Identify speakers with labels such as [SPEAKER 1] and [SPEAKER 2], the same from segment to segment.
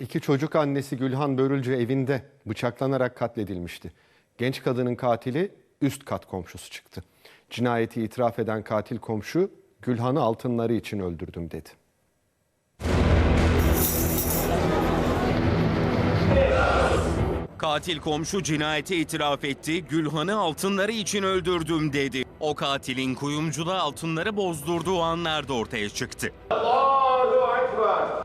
[SPEAKER 1] İki çocuk annesi Gülhan Börülce evinde bıçaklanarak katledilmişti. Genç kadının katili üst kat komşusu çıktı. Cinayeti itiraf eden katil komşu Gülhan'ı altınları için öldürdüm dedi.
[SPEAKER 2] Katil komşu cinayeti itiraf etti, Gülhan'ı altınları için öldürdüm dedi. O katilin kuyumcuda altınları bozdurduğu anlar da ortaya çıktı.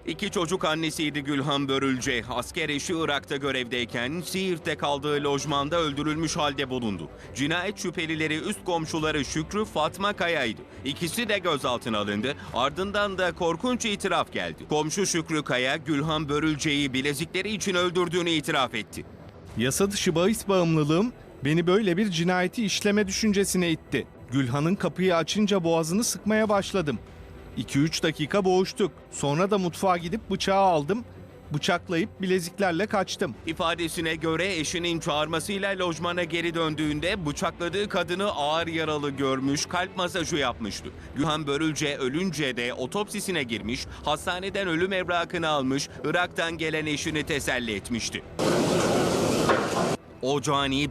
[SPEAKER 2] İki çocuk annesiydi Gülhan Börülce. Asker eşi Irak'ta görevdeyken Siirt'te kaldığı lojmanda öldürülmüş halde bulundu. Cinayet şüphelileri üst komşuları Şükrü Fatma Kaya'ydı. İkisi de gözaltına alındı. Ardından da korkunç itiraf geldi. Komşu Şükrü Kaya, Gülhan Börülce'yi bilezikleri için öldürdüğünü itiraf etti.
[SPEAKER 3] Yasa dışı bahis bağımlılığım beni böyle bir cinayeti işleme düşüncesine itti. Gülhan'ın kapıyı açınca boğazını sıkmaya başladım. 2-3 dakika boğuştuk. Sonra da mutfağa gidip bıçağı aldım. Bıçaklayıp bileziklerle kaçtım.
[SPEAKER 2] İfadesine göre eşinin çağırmasıyla lojmana geri döndüğünde bıçakladığı kadını ağır yaralı görmüş, kalp masajı yapmıştı. Gühan Börülce ölünce de otopsisine girmiş, hastaneden ölüm evrakını almış, Irak'tan gelen eşini teselli etmişti. O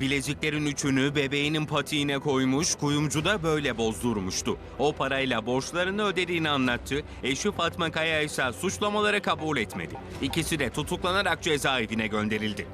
[SPEAKER 2] bileziklerin üçünü bebeğinin patiğine koymuş, kuyumcuda böyle bozdurmuştu. O parayla borçlarını ödediğini anlattı. Eşi Fatma Kaya ise suçlamaları kabul etmedi. İkisi de tutuklanarak cezaevine gönderildi.